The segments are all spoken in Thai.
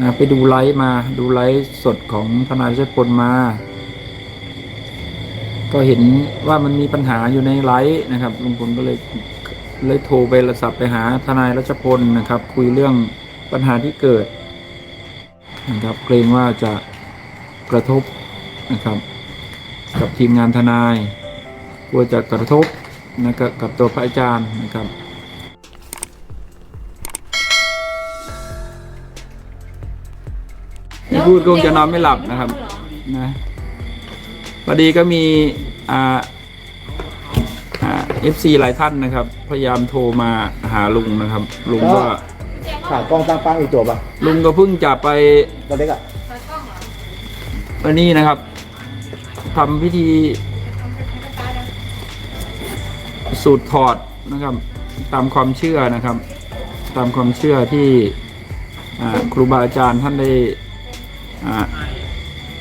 นะไปดูไลฟ์มาดูไลฟ์สดของทนายชัยพลมา ก็เห็นว่ามันมีปัญหาอยู่ในไลฟ์นะครับลุงพลก็เลยเลยโทรไปโทรศัพท์ไปหาทนายรัชพลนะครับ คุยเรื่องปัญหาที่เกิดนะครับ เกรงว่าจะกระทบนะครับ กับทีมงานทนายกลัวจะกระทบนะกับกับตัวพระอาจารย์นะครับ พูดคงจะนอนไม่หลับนะครับนะพอดีก็มีอ่าอ่าเอฟซีหลายท่านนะครับ พยายามโทรมาหาลุงนะครับ ลุงก็ขาดกล้องตั้งปังอีกตัวป่ะลุงก็เพิ่งจะไปตัวเล็กอะวันนี้นะครับทำพิธี สูตรถอดนะครับ ตามความเชื่อนะครับ ตามความเชื่อที่อ่าครูบาอาจารย์ท่านได้อ่า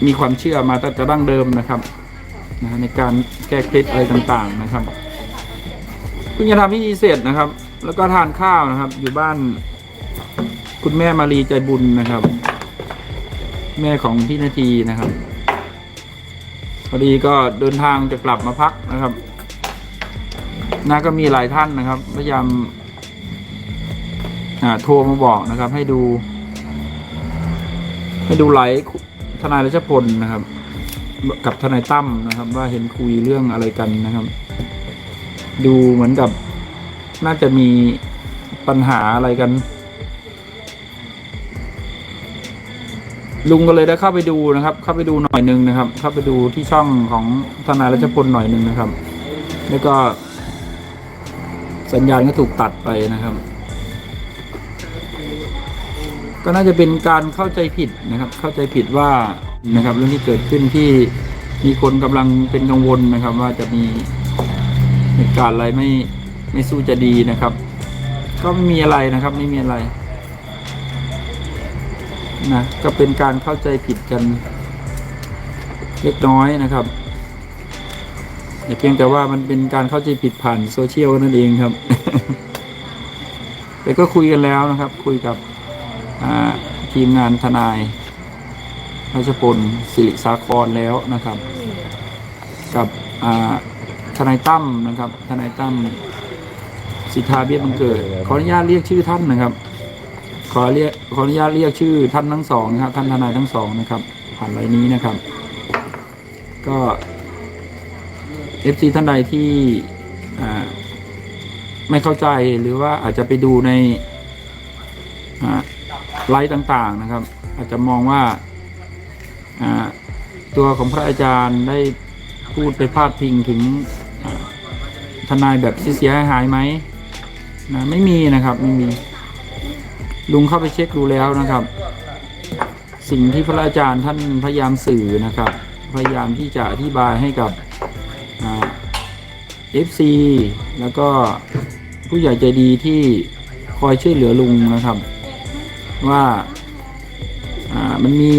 มีความเชื่อมาตั้งแต่ดั้งเดิมนะครับนะในการแก้เคล็ดอะไรต่างๆนะครับเพิ่งจะทำพิธีเสร็จนะครับ แล้วก็ทานข้าวนะครับ อยู่บ้าน คุณแม่มารีใจบุญนะครับ แม่ของพี่นาทีนะครับพอดีก็เดินทางจะกลับมาพักนะครับนาก็มีหลายท่านนะครับพยายามโทรมาบอกนะครับ ให้ดู ให้ดูไลฟ์ทนายรัชพลนะครับ กับทนายตั้มนะครับ ว่าเห็นคุยเรื่องอะไรกันนะครับ ดูเหมือนกับน่าจะมีปัญหาอะไรกัน ลุงก็เลยได้เข้าไปดูนะครับ เข้าไปดูหน่อยหนึ่งนะครับ เข้าไปดูที่ช่องของทนายรัชพลหน่อยหนึ่งนะครับ แล้วก็สัญญาณก็ถูกตัดไปนะครับ ก็น่าจะเป็นการเข้าใจผิดนะครับ เข้าใจผิดว่านะครับเรื่องที่เกิดขึ้นที่มีคนกำลังเป็นกังวลนะครับ ว่าจะมีเหตุการณ์อะไรไม่ไม่สู้จะดีนะครับ ก็ไม่มีอะไรนะครับ ไม่มีอะไรนะก็เป็นการเข้าใจผิดกันเล็กน้อยนะครับแต่เพียงแต่ว่ามันเป็นการเข้าใจผิดผ่านโซเชียลนั่นเองครับ แต่ก็คุยกันแล้วนะครับ คุยกับ ทีมงานทนายราชพลสิริสาครแล้วนะครับ กับทนายตั้มนะครับ ทนายตั้มสิทธาเบี้ยบังเกิด ขออนุญาตเรียกชื่อท่านนะครับ ขอเรียกขออนุญาตเรียกชื่อท่านทั้งสองนะครับ ท่านทนายทั้งสองนะครับ ผ่านไลน์นี้นะครับ ก็เอฟซีท่านใดที่ไม่เข้าใจหรือว่าอาจจะไปดูในอ่า ไลฟ์ต่างๆนะครับ อาจจะมองว่าตัวของพระอาจารย์ได้พูดไปพาดพิงถึงทนายแบบเสียหายไหมนะไม่มีนะครับไม่มี ลุงเข้าไปเช็คดูแล้วนะครับ สิ่งที่พระอาจารย์ท่านพยายามสื่อนะครับ พยายามที่จะอธิบายให้กับเอฟซีแล้วก็ผู้ใหญ่ใจดีที่คอยช่วยเหลือลุงนะครับ ว่าอ่ามันมี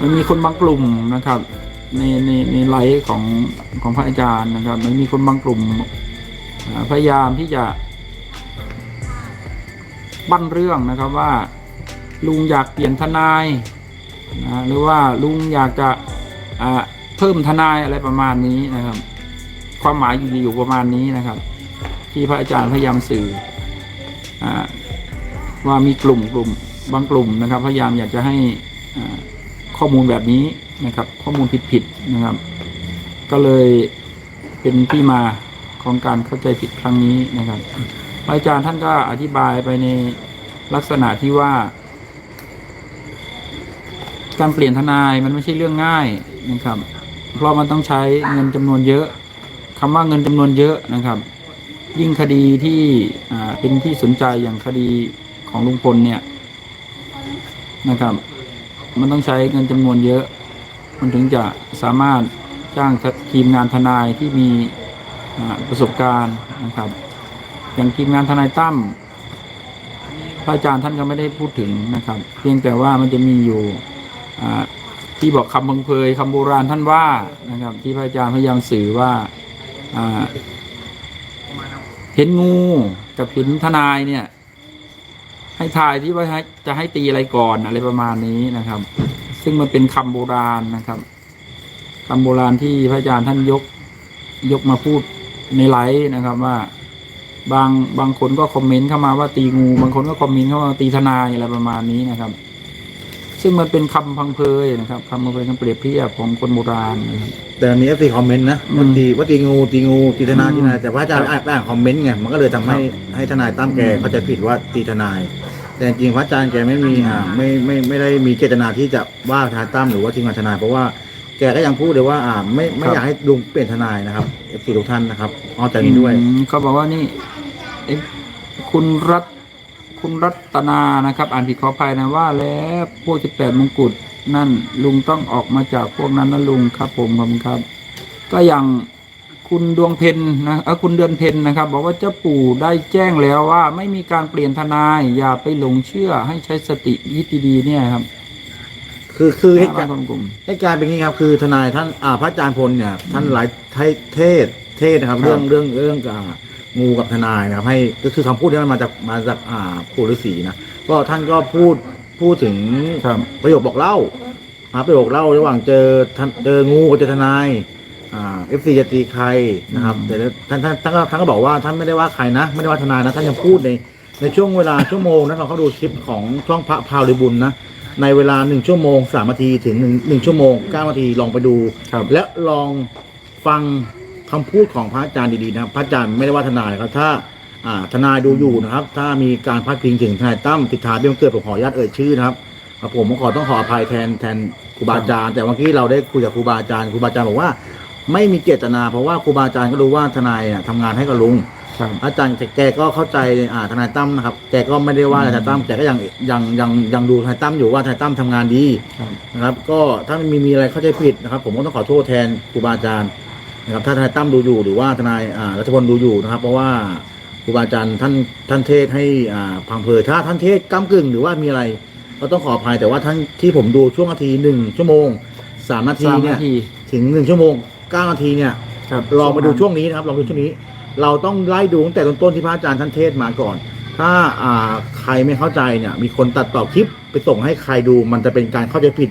มันมีคนบางกลุ่มนะครับ ในในในไลฟ์ของของพระอาจารย์นะครับ มันมีคนบางกลุ่มพยายามที่จะบั้นเรื่องนะครับว่า ลุงอยากเปลี่ยนทนายนะหรือว่าลุงอยากจะอ่าเพิ่มทนายอะไรประมาณนี้นะครับ ความหมายอยู่อยู่ประมาณนี้นะครับ ที่พระอาจารย์พยายามสื่ออา ว่ามีกลุ่มกลุ่มบางกลุ่มนะครับ พยายามอยากจะให้ข้อมูลแบบนี้นะครับ ข้อมูลผิดๆนะครับ ก็เลยเป็นที่มาของการเข้าใจผิดครั้งนี้นะครับอาจารย์ท่านก็อธิบายไปในลักษณะที่ว่า การเปลี่ยนทนายมันไม่ใช่เรื่องง่ายนะครับ เพราะมันต้องใช้เงินจำนวนเยอะคำว่าเงินจำนวนเยอะนะครับ ยิ่งคดีที่เป็นที่สนใจอย่างคดี ของลุงพลเนี่ยนะครับ มันต้องใช้เงินจำนวนเยอะ มันถึงจะสามารถจ้างทีมงานทนายที่มีประสบการณ์นะครับ อย่างทีมงานทนายตั้มพระอาจารย์ท่านก็ไม่ได้พูดถึงนะครับ เพียงแต่ว่ามันจะมีอยู่ที่บอกคำพังเพยคำโบราณท่านว่านะครับ ที่พระอาจารย์พยายามสื่อว่าอ่าเห็นงูกับเห็นทนายเนี่ย ให้ทายที่ว่าจะให้ตีอะไรก่อนอะไรประมาณนี้นะครับ ซึ่งมันเป็นคำโบราณนะครับคำโบราณที่พระอาจารย์ท่านยกยกมาพูดในไลฟ์นะครับว่า บางบางคนก็คอมเมนต์เข้ามาว่าตีงู บางคนก็คอมเมนต์เข้ามาตีทนายอะไรประมาณนี้นะครับ ซึ่งมันเป็นคำพังเพยนะครับคำพังเพยคำเปรียบเทียบของคนโบราณนะครับ แต่มีเอฟซีคอมเมนต์นะอืมว่าตีว่าตีงูตีงูตีทนายอืมตีทนายแต่พระอาจารย์อ่านอ่านคอมเมนต์ไงมันก็เลยทำให้ครับให้ทนายตั้มแกอืมเข้าใจผิดว่าตีทนาย แต่จริงๆพระอาจารย์แกไม่มีอ่าไม่ไม่ไม่ได้มีเจตนาที่จะว่าทนายตั้มหรือว่าทีมงานทนายเพราะว่าแกก็ยังพูดเลยว่าอ่าไม่ไม่อยากให้ลุงเปลี่ยนทนายนะครับเอฟซีทุกท่านนะครับเอาใจนี้ด้วย อืมเขาบอกว่านี่เอ๊ะคุณรัต คุณรัตนานะครับ อ่านผิดขออภัยนะว่าแล้วพวกสิบแปดมงกุฎนั่นลุงต้องออกมาจากพวกนั้นนะลุงครับ ผมขอบคุณครับ ก็อย่างคุณดวงเพนนะเออคุณเดือนเพนนะครับ บอกว่าเจ้าปู่ได้แจ้งแล้วว่า ไม่มีการเปลี่ยนทนาย อย่าไปหลงเชื่อให้ใช้สติยิดดีๆเนี่ยครับคือคือเหตุบาการงณ์คนกลุ่มเหตุการณ์เป็นอย่างนี้ครับ คือทนายท่านอ่าพระอาจารย์พลเนี่ย ท่านหลายเทศเทศเทศนะครับครับ เรื่องเรื่องเรื่องอ่า งูกับทนายนะครับ ให้ก็คือคำพูดที่มันมาจากมาจากอ่าปู่ฤาษีนะก็ท่านก็พูดพูดถึงครับประโยคบอกเล่าครับประโยคเล่าระหว่างเจอท่านเจองูกับเจอทนายอ่าเอฟซีจะตีใครนะครับอืมแต่ท่านท่านท่านก็ท่านก็บอกว่าท่านไม่ได้ว่าใครนะไม่ได้ว่าทนายนะท่านยังพูดในในช่วงเวลาชั่วโมงนะเราเขาดูคลิปของช่องพระพราวริบุญนะในเวลาหนึ่งชั่วโมงสามนาทีถึงหนึ่งหนึ่งชั่วโมงเก้านาทีลองไปดู ครับ และลองฟัง คำพูดของพระอาจารย์ดีๆนะครับ พระอาจารย์ไม่ได้ว่าทนายนะครับ ถ้าอ่าทนายดูอยู่นะครับ ถ้ามีการพาดพิงถึงทนายตั้มติดทาเบี้ยงเกิดผมขออนุญาตเอ่ยชื่อนะครับครับผมขอต้องขออภัยแทนแทนครูบาอาจารย์แต่เมื่อกี้เราได้คุยกับครูบาอาจารย์ครูบาอาจารย์บอกว่า ไม่มีเจตนา เพราะว่าครูบาอาจารย์ก็รู้ว่าทนายน่ะทำงานให้กับลุงครับอาจารย์แกก็เข้าใจอ่าทนายตั้มนะครับแกก็ไม่ได้ว่าทนายตั้มแกก็ยังยังยังยังดูทนายตั้มอยู่ว่าทนายตั้มทำงานดีครับนะครับ ก็ถ้ามีมีอะไรเข้าใจผิดนะครับ ผมก็ต้องขอโทษแทนครูบาอาจารย์ นะครับถ้าทนายตั้มดูอยู่หรือว่าทนายอ่ารัชพลดูอยู่นะครับ เพราะว่าครูบาอาจารย์ท่านท่านเทศให้อ่าพังเพยถ้าท่านเทศก้ากึ่งหรือว่ามีอะไร ก็ต้องขออภัยแต่ว่าท่านที่ผมดูช่วงนาทีหนึ่งชั่วโมงสามนาทีสามเนี่นายทีถึงหนึ่งชั่วโมงเก้านาทีเนี่ยครับลองมาดูช่วงนี้นะครับลองดูช่วงนี้ เราต้องไล่ดูตั้งแต่ต้นๆที่พระอาจารย์ท่านเทศมาก่อน ถ้าอ่าใครไม่เข้าใจเนี่ยมีคนตัดต่อคลิปไปส่งให้ใครดูมันจะเป็นการเข้าใจผิด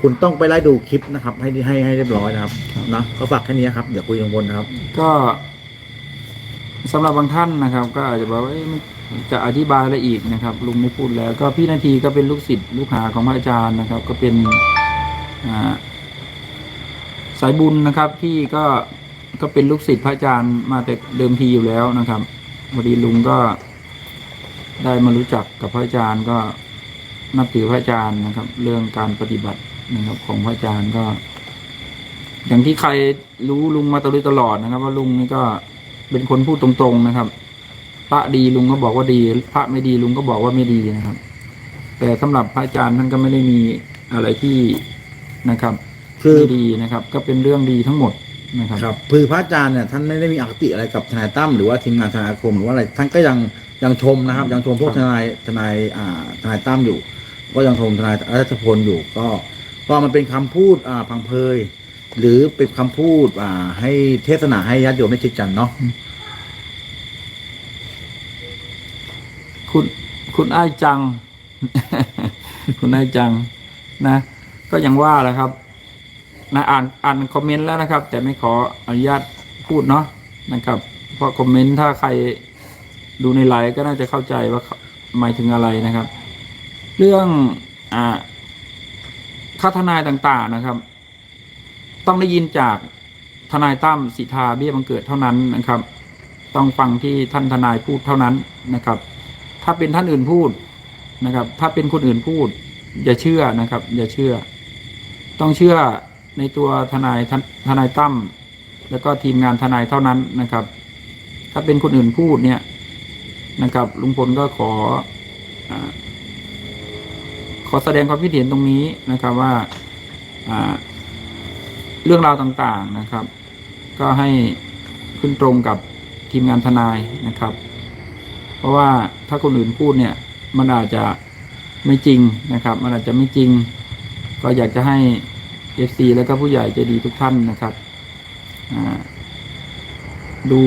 คุณต้องไปไล่ดูคลิปนะครับ ให้ให้ให้เรียบร้อยนะครับนะก็ฝากแค่นี้ครับเดี๋ยวคุยกันบนนะครับ ก็สำหรับบางท่านนะครับ ก็อาจจะบอกว่าเอ๊ะมันจะอธิบายอะไรอีกนะครับ ลุงไม่พูดแล้ว ก็พี่นาทีก็เป็นลูกศิษย์ลูกหาของพระอาจารย์นะครับ ก็เป็นอ่าสายบุญนะครับที่ก็ก็เป็นลูกศิษย์พระอาจารย์มาแต่เดิมทีอยู่แล้วนะครับพอดีลุงก็ได้มารู้จักกับพระอาจารย์ก็นับถือพระอาจารย์นะครับ เรื่องการปฏิบัติ นะครับ ของพระอาจารย์ก็ อย่างที่ใครรู้ลุงมาตลอดตลอดนะครับ ว่าลุงนี่ก็เป็นคนพูดตรงๆนะครับ พระดีลุงก็บอกว่าดี พระไม่ดีลุงก็บอกว่าไม่ดีนะครับ แต่สำหรับพระอาจารย์ท่านก็ไม่ได้มีอะไรที่นะครับคือไม่ดีนะครับ ก็เป็นเรื่องดีทั้งหมดนะครับครับคือพระอาจารย์เนี่ยท่านไม่ได้มีอคติอะไรกับทนายตั้มหรือว่าทีมงานทนายอาคมหรือว่าอะไรท่านก็ยังยังชมนะครับ ยังชมพวกครับทนายทนายอ่าทนายตั้มอยู่ ก็ยังชมทนายรัชพลอยู่ก็ ก็มันเป็นคำพูดอ่าพังเพยหรือเป็นคำพูดอ่า ให้เทศนาให้ญาติโยมได้คิดกันเนาะคุณคุณอ้ายจัง คุณอ้ายจัง นะ ก็ยังว่าแหละครับนะอ่านอ่านคอมเมนต์แล้วนะครับ แต่ไม่ขออนุญาตพูดเนาะนะครับ เพราะคอมเมนต์ถ้าใครดูในไลน์ก็น่าจะเข้าใจว่าหมายถึงอะไรนะครับ เรื่องอ่า ค่าทนายต่างๆนะครับ ต้องได้ยินจากทนายตั้มสิทธาเบี้ยบังเกิดเท่านั้นนะครับ ต้องฟังที่ท่านทนายพูดเท่านั้นนะครับ ถ้าเป็นท่านอื่นพูดนะครับ ถ้าเป็นคนอื่นพูด อย่าเชื่อนะครับ อย่าเชื่อ ต้องเชื่อในตัวทนายทนทนายตั้มแล้วก็ทีมงานทนายเท่านั้นนะครับ ถ้าเป็นคนอื่นพูดเนี่ยนะครับลุงพลก็ขออา ขอแสดงความคิดเห็นตรงนี้นะครับว่าเรื่องราวต่างๆนะครับ ก็ให้ขึ้นตรงกับทีมงานทนายนะครับ เพราะว่าถ้าคนอื่นพูดเนี่ย มันอาจจะไม่จริงนะครับ มันอาจจะไม่จริง ก็อยากจะให้ FC แล้วก็ผู้ใหญ่ใจดีทุกท่านนะครับดู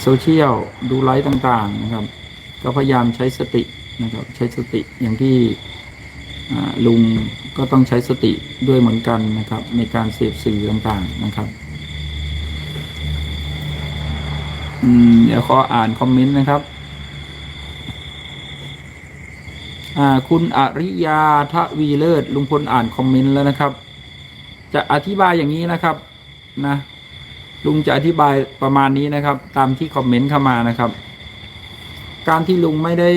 โซเชียลดูไลฟ์ต่างๆนะครับ ก็พยายามใช้สตินะครับ ใช้สติอย่างที่ ลุงก็ต้องใช้สติด้วยเหมือนกันนะครับ ในการเสพสื่อต่างๆนะครับเดี๋ยวขออ่านคอมเมนต์นะครับคุณอริยาทวีเลิศลุงพลอ่านคอมเมนต์แล้วนะครับ จะอธิบายอย่างนี้นะครับนะลุงจะอธิบายประมาณนี้นะครับ ตามที่คอมเมนต์เข้ามานะครับ การที่ลุงไม่ได้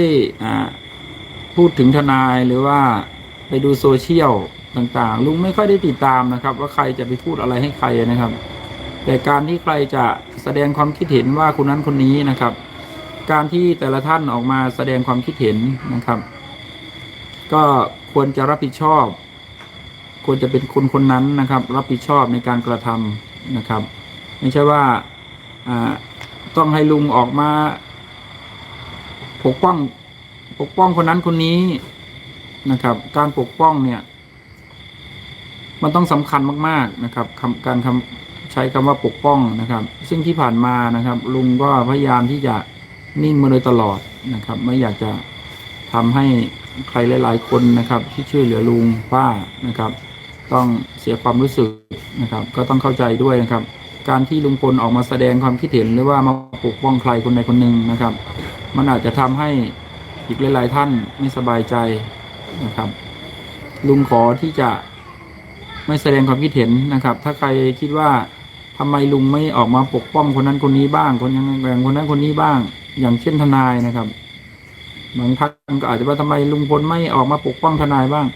พูดถึงทนายหรือว่า ไปดูโซเชียลต่างๆ ลุงไม่ค่อยได้ติดตามนะครับ ว่าใครจะไปพูดอะไรให้ใครนะครับ แต่การที่ใครจะแสดงความคิดเห็นว่าคนนั้นคนนี้นะครับ การที่แต่ละท่านออกมาแสดงความคิดเห็นนะครับ ก็ควรจะรับผิดชอบ ควรจะเป็นคนคนนั้นนะครับ รับผิดชอบในการกระทำนะครับ ไม่ใช่ว่าอ่าต้องให้ลุงออกมาปกป้องปกป้องคนนั้นคนนี้ นะครับ การปกป้องเนี่ย มันต้องสำคัญมาก ๆนะครับคำการคำใช้คำว่าปกป้องนะครับ ซึ่งที่ผ่านมานะครับ ลุงก็พยายามที่จะนิ่งมาโดยตลอดนะครับ ไม่อยากจะทำให้ใครหลาย ๆ คนนะครับ ที่ช่วยเหลือลุงป้านะครับ ต้องเสียความรู้สึกนะครับ ก็ต้องเข้าใจด้วยนะครับ การที่ลุงพลออกมาแสดงความคิดเห็นหรือว่ามาปกป้องใครคนใดคนหนึ่งนะครับ มันอาจจะทำให้อีกหลาย ๆ ท่านไม่สบายใจ นะครับ ลุงขอที่จะไม่แสดงความคิดเห็นนะครับ ถ้าใครคิดว่าทำไมลุงไม่ออกมาปกป้องคนนั้นคนนี้บ้าง คนยังแบ่งคนนั้นคนนี้บ้าง อย่างเช่นทนายนะครับบางท่านก็อาจจะว่าทำไมลุงพลไม่ออกมาปกป้องทนายบ้าง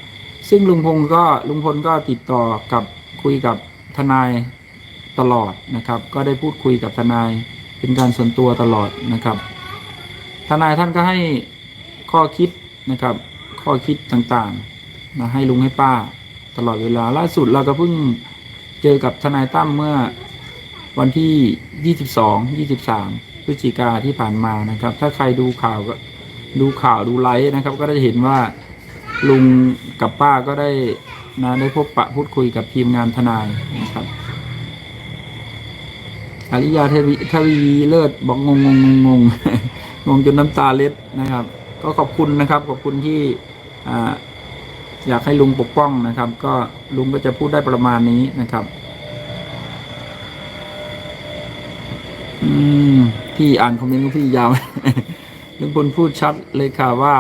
ซึ่งลุงพลก็ลุงพลก็ติดต่อกับคุยกับทนายตลอดนะครับ ก็ได้พูดคุยกับทนายเป็นการส่วนตัวตลอดนะครับ ทนายท่านก็ให้ข้อคิดนะครับ ข้อคิดต่างๆมาให้ลุงให้ป้าตลอดเวลาล่าสุดเราก็เพิ่งเจอกับทนายตั้มเมื่อวันที่ 22 23พฤศจิกาที่ผ่านมานะครับ ถ้าใครดูข่าวก็ดูข่าวดูไลฟ์นะครับ ก็ได้เห็นว่าลุงกับป้าก็ได้นะได้พบปะพูดคุยกับทีมงานทนายนะครับอริยาทวีทวีเลิศบอกงงงงงงงงจนน้ำตาเล็ดนะครับ ก็ขอบคุณนะครับ ขอบคุณที่ อยากให้ลุงปกป้องนะครับ ก็ลุงก็จะพูดได้ประมาณนี้นะครับ อืมพี่อ่านคอมเมนต์ของพี่ยาวลุงพลพูดชัดเลยค่ะว่า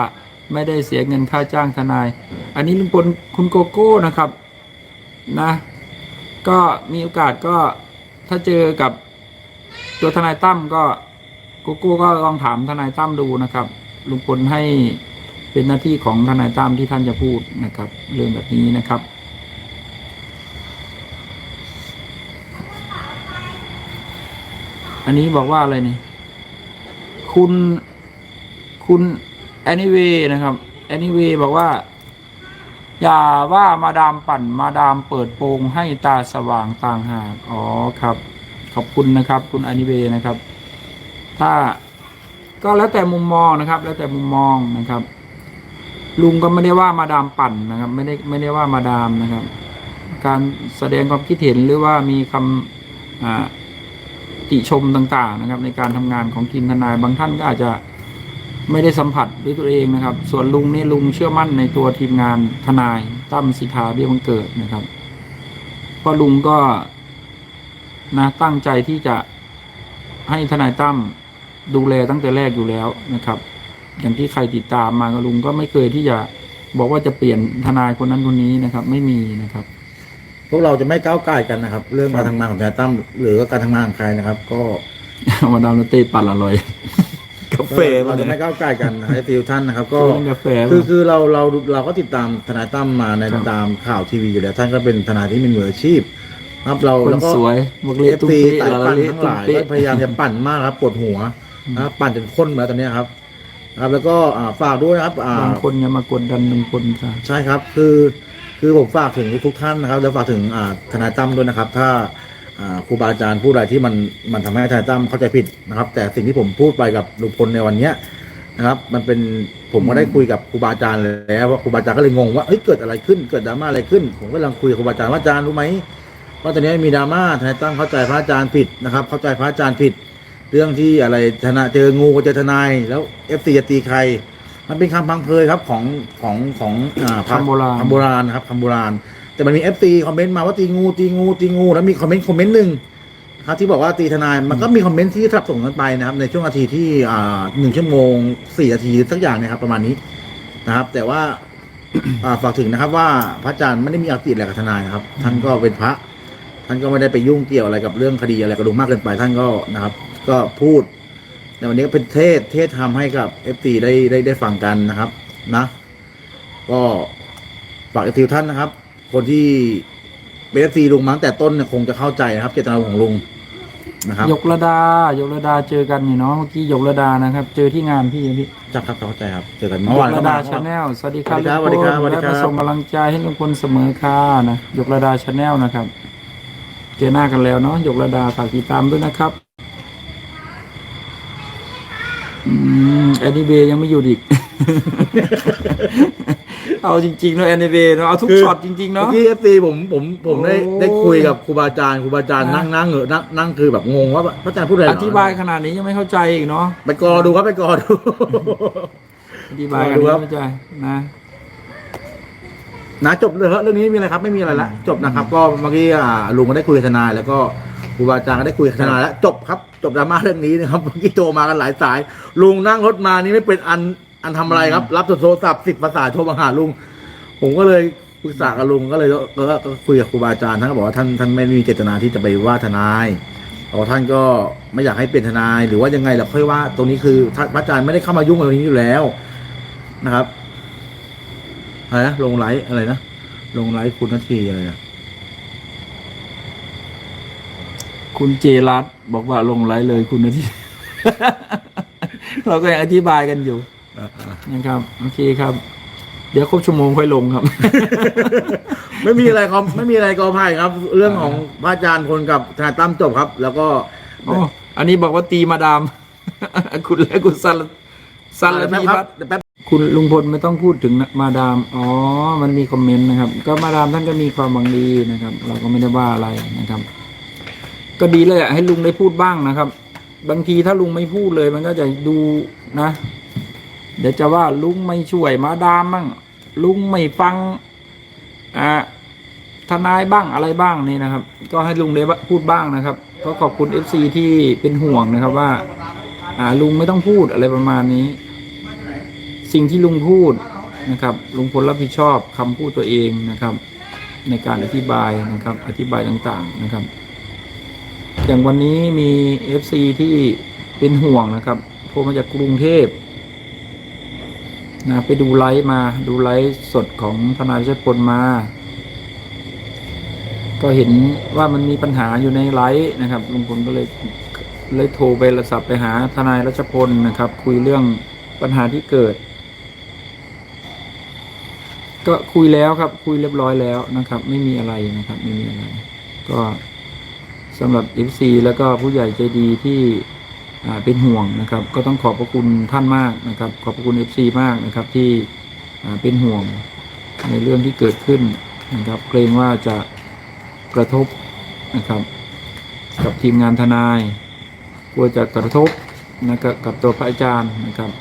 ไม่ได้เสียเงินค่าจ้างทนาย อันนี้ลุงพลคุณโกโก้นะครับ นะ ก็มีโอกาสก็ถ้าเจอกับตัวทนายตั้มก็โกโก้ก็ลองถามทนายตั้มดูนะครับลุงพลให้ เป็นหน้าที่ของทนายตั้มที่ท่านจะพูดนะครับ เรื่องแบบนี้นะครับ อันนี้บอกว่าอะไรนี่ คุณคุณ anyway นะครับ anyway บอกว่า อย่าว่ามาดามปั่นมาดามเปิดโปงให้ตาสว่างต่างหากอ๋อครับ ขอบคุณนะครับ คุณอนิเวนะครับ ถ้าก็แล้วแต่มุมมองนะครับ แล้วแต่มุมมองนะครับ ลุงก็ไม่ได้ว่ามาดามปั่นนะครับ ไม่ได้ไม่ได้ว่ามาดามนะครับ การแสดงความคิดเห็นหรือว่ามีคำอ่าติชมต่างๆนะครับ ในการทำงานของทีมทนายบางท่านก็อาจจะไม่ได้สัมผัสด้วยตัวเองนะครับ ส่วนลุงนี่ลุงเชื่อมั่นในตัวทีมงานทนายตั้มสิทธาเบี้ยบังเกิดนะครับเพราะลุงก็นะตั้งใจที่จะให้ทนายตั้มดูแลตั้งแต่แรกอยู่แล้วนะครับ อย่างที่ใครติดตามมากับลุงก็ไม่เคยที่จะบอกว่าจะเปลี่ยนทนายคนนั้นคนนี้นะครับ ไม่มีนะครับ พวกเราจะไม่ก้าวไก่ายกันนะครับ เรื่องการทำงานของทนายตั้มหรือว่าการทำงานของใครนะครับ ก็มาดามลาเต้ปั่นอร่อยกาแฟเราจะไม่ก้าวไก่ายกันนะให้ฟิวท่านนะครับ ก็ก็กาแฟคือคือเราเราเราก็ติดตามทนายตั้มมาในครับตามข่าวทีวีอยู่แล้วท่านก็เป็นทนายที่มีมืออาชีพครับเราคนแล้วก็สวยบอกเอเละฟตุ้มซีเป๊ะสายละปั่นเละทั้งหตุ้มลายเป๊ะก็พยายามจะปั่นมากครับปวดหัวนะครับปั่นจนข้นมาตอนเนี้ยครับ ครับแล้วก็อ่าฝากด้วยนะครับอ่าบางคนอย่ามากดดันลุงพลค่ะใช่ครับคือคือผมฝากถึงทุกท่านนะครับ แล้วฝากถึงอ่าทนายตั้มด้วยนะครับ ถ้าอ่าครูบาอาจารย์พูดอะไรที่มันมันทำให้ทนายตั้มเข้าใจผิดนะครับ แต่สิ่งที่ผมพูดไปกับลุงพลในวันเนี้ยนะครับ มันเป็นผมก็ได้คุยกับครูบาอาจารย์แล้วว่าครูบาอาจารย์ก็เลยงงว่าเฮ้ยเกิดอะไรขึ้นเกิดดราม่าอะไรขึ้น ผมก็กำลังคุยกับครูบาอาจารย์ว่าอาจารย์รู้ไหมว่าตอนนี้มีดราม่าทนายตั้มเข้าใจพระอาจารย์ผิดนะครับ เข้าใจพระอาจารย์ผิด เรื่องที่อะไรทนายเจองูก็เจอทนายแล้วเอฟซีจะตีใคร มันเป็นคำพังเพยครับของของของอ่าคำโบราณ คำโบราณนะครับคำโบราณ แต่มันมีเอฟซีคอมเมนต์มาว่าตีงูตีงูตีงูแล้วมีคอมเมนต์คอมเมนต์หนึ่งนะครับที่บอกว่าตีทนายมันก็มีคอมเมนต์ที่สลับส่งกันไปนะครับ ในช่วงนาทีที่อ่าหนึ่งชั่วโมงสี่นาทีสักอย่างเนะครับ ประมาณนี้นะครับ แต่ว่าอ่าฝากถึงนะครับ ว่าพระอาจารย์ไม่ได้มีอคติอะไรกับทนายนะครับ ท่านก็เป็นพระ ท่านก็ไม่ได้ไปยุ่งเกี่ยวอะไรกับเรื่องคดีอะไรกับลุงมากเกินไปท่านก็นะครับ ก็พูดในวันนี้ก็เป็นเทศเทศทำให้กับเอฟซีได้ได้ได้ฟังกันนะครับนะ ก็ฝากเอฟซีท่านนะครับ คนที่เป็นเอฟซีลุงมาตั้งแต่ต้นเนี่ยคงจะเข้าใจนะครับเจตนาของลุงนะครับยกระดายกระดาเจอกันนี่เนาะเมื่อกี้ยกระดานะครับ เจอที่งานพี่พี่จับครับเข้าใจครับ เจอกันยเมื่อกวานระก็ดามาชาแนลสวัสดีครับสวัสดีครับทุกนสวัสดีครับและมาส่งกำลังใจให้ลุงพลเสมอค่ะนะยกระดาชาแนลนะครับ เจอหน้ากันแล้วเนาะยกระดาฝากติดตามด้วยนะครับอืม แอนนิเบยังไม่หยุดอีก เอาจริงๆเนาะแอนนิเบเนาะเอาทุกช็อตจริงๆเมื่อเนาะกี้เอฟซีผมผมผมได้โอ้ ได้คุยกับครูบาอาจารย์ครูบาอาจารย์นะนั่งนั่งเหอะนั่งนั่งคือแบบงงว่าพระอาจารย์พูดอะไรเหรอธิบายขนาดนี้ยังไม่เข้าใจอีกเนาะไปกอดูครับไปกอดู อธิบายกันดูนี้ครับไม่เข้าใจนะ นะจบเลยครับเรื่องนี้ไม่มีอะไรครับไม่มีอะไรละจบนะครับ ก็เมื่อกี้อ่าลุงก็ได้คุยกับทนายแล้วก็ ครูบาอาจารย์ก็ได้คุยกับทนายแล้วจบครับ จบดราม่าเรื่องนี้นะครับเมื่อกี้โทรมากันหลายสาย ลุงนั่งรถมานี่ไม่เป็นอันอันทำอะไรครับ รับโทรศัพท์สิบภาษาโทรมาหาลุง ผมก็เลยปรึกษากับลุงก็เลยก็ก็คุยกับครูบาอาจารย์ท่านก็บอกว่าท่านท่านไม่มีเจตนาที่จะไปว่าทนายเพราะท่านก็ไม่อยากให้เป็นทนาย หรือว่ายังไงเราค่อยว่า ตรงนี้คือท่านพระอาจารย์ไม่ได้เข้ามายุ่งกับตรงนี้อยู่แล้วนะครับอะไรนะลงไลฟ์อะไรนะลงไลฟ์คุณนาทีอะไรนะ คุณเจรัตน์บอกว่าลงไลฟ์เลยคุณนาที เราก็ยังอธิบายกันอยู่นะครับโอเคครับ เดี๋ยวครบชั่วโมงค่อยลงครับ ไม่มีอะไรครับไม่มีอะไรกอภัยครับ เรื่องของพระอาจารย์คนกับทนายตั้มจบครับ แล้วก็โอ้อันนี้บอกว่าตีมาดาม คุณและคุณสันสันและแป๊บพีคพัรัฒบน์เดี๋ยวแป๊บคุณลุงพลไม่ต้องพูดถึงนะมาดาม อ๋อ มันมีคอมเมนต์นะครับ ก็มาดามท่านก็มีความหวังดีนะครับ เราก็ไม่ได้ว่าอะไรนะครับ ก็ดีเลยอะให้ลุงได้พูดบ้างนะครับ บางทีถ้าลุงไม่พูดเลย มันก็จะดูนะ เดี๋ยวจะว่าลุงไม่ช่วยมาดามบ้างลุงไม่ฟังอ่าทนายบ้างอะไรบ้างนี่นะครับ ก็ให้ลุงได้พูดบ้างนะครับก็ขอบคุณเอฟซีที่เป็นห่วงนะครับว่า อ่าลุงไม่ต้องพูดอะไรประมาณนี้ สิ่งที่ลุงพูดนะครับ ลุงพลรับผิดชอบคำพูดตัวเองนะครับ ในการอธิบายนะครับ อธิบายต่างๆนะครับ อย่างวันนี้มี FC ที่เป็นห่วงนะครับโทรมาจากกรุงเทพนะไปดูไลฟ์มาดูไลฟ์สดของทนายรัชพลมา ก็เห็นว่ามันมีปัญหาอยู่ในไลฟ์นะครับลุงพลก็เลยเลยโทรไปโทรศัพท์ไปหาทนายรัชพลนะครับ คุยเรื่องปัญหาที่เกิด ก็คุยแล้วครับ คุยเรียบร้อยแล้วนะครับ ไม่มีอะไรนะครับ ไม่มีอะไร ก็ สำหรับ FC แล้วก็ผู้ใหญ่ใจดีที่เป็นห่วงนะครับ ก็ต้องขอบพระคุณท่านมากนะครับ ขอบพระคุณ FC มากนะครับที่เป็นห่วงในเรื่องที่เกิดขึ้นนะครับ เกรงว่าจะกระทบนะครับ กับทีมงานทนายกลัวจะกระทบนะครับกับตัวพระอาจารย์นะครับ